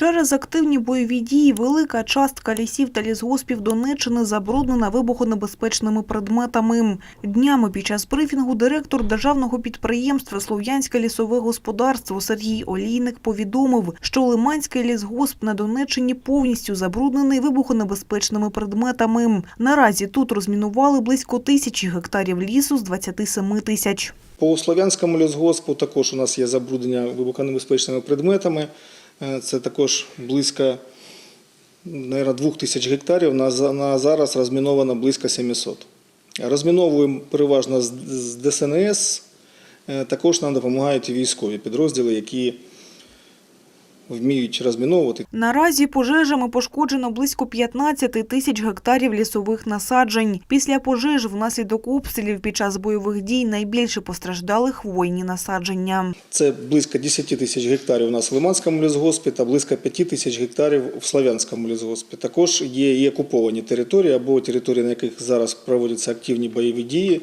Через активні бойові дії велика частка лісів та лісгоспів Донеччини забруднена вибухонебезпечними предметами. Днями під час брифінгу директор державного підприємства Слов'янське лісове господарство Сергій Олійник повідомив, що Лиманський лісгосп на Донеччині повністю забруднений вибухонебезпечними предметами. Наразі тут розмінували близько тисячі гектарів лісу з 27 тисяч. По Слов'янському лісгоспу також у нас є забруднення вибухонебезпечними предметами. Е, Це також близько наверное, 2 тисяч гектарів. На, зараз розміновано близько 700. Розміновуємо переважно з, ДСНС. Е, Також нам допомагають і військові підрозділи, які вміють розміновувати. Наразі пожежами пошкоджено близько 15 тисяч гектарів лісових насаджень. Після пожеж внаслідок обстрілів під час бойових дій найбільше постраждали хвойні насадження. Це близько 10 тисяч гектарів у нас в Лиманському лісгоспі та близько 5 тисяч гектарів в Славянському лісгоспі. Також є і окуповані території або території, на яких зараз проводяться активні бойові дії.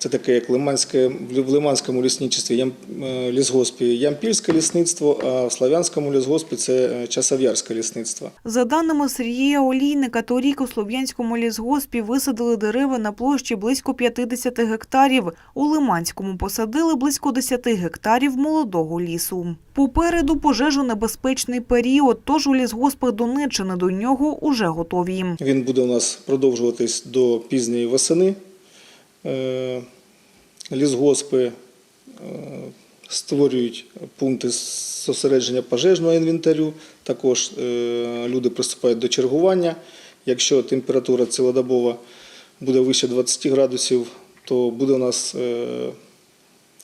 Це таке, як Лиманське, в Лиманському лісничестві Ям- е, лісгоспі Ямпільське лісництво, а в Славянському лісгоспі це е, Часов'ярське лісництво. За даними Сергія Олійника, торік у Слов'янському лісгоспі висадили дерева на площі близько 50 гектарів. У Лиманському посадили близько 10 гектарів молодого лісу. Попереду пожежонебезпечний період, тож у лісгоспах Донеччини до нього уже готові. Він буде у нас продовжуватись до пізньої весени. Е, Лісгоспи е, створюють пункти зосередження пожежного інвентарю. Також е, люди приступають до чергування. Якщо температура цілодобова буде вище 20 градусів, то буде у нас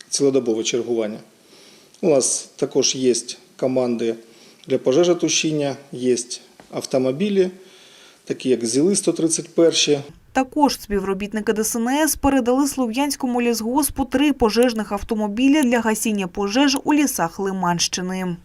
цілодобове чергування. У нас також є команди для пожежотушіння, є автомобілі, такі як ЗІЛи-131. Також співробітники ДСНС передали Слов'янському лісгоспу три пожежних автомобілі для гасіння пожеж у лісах Лиманщини.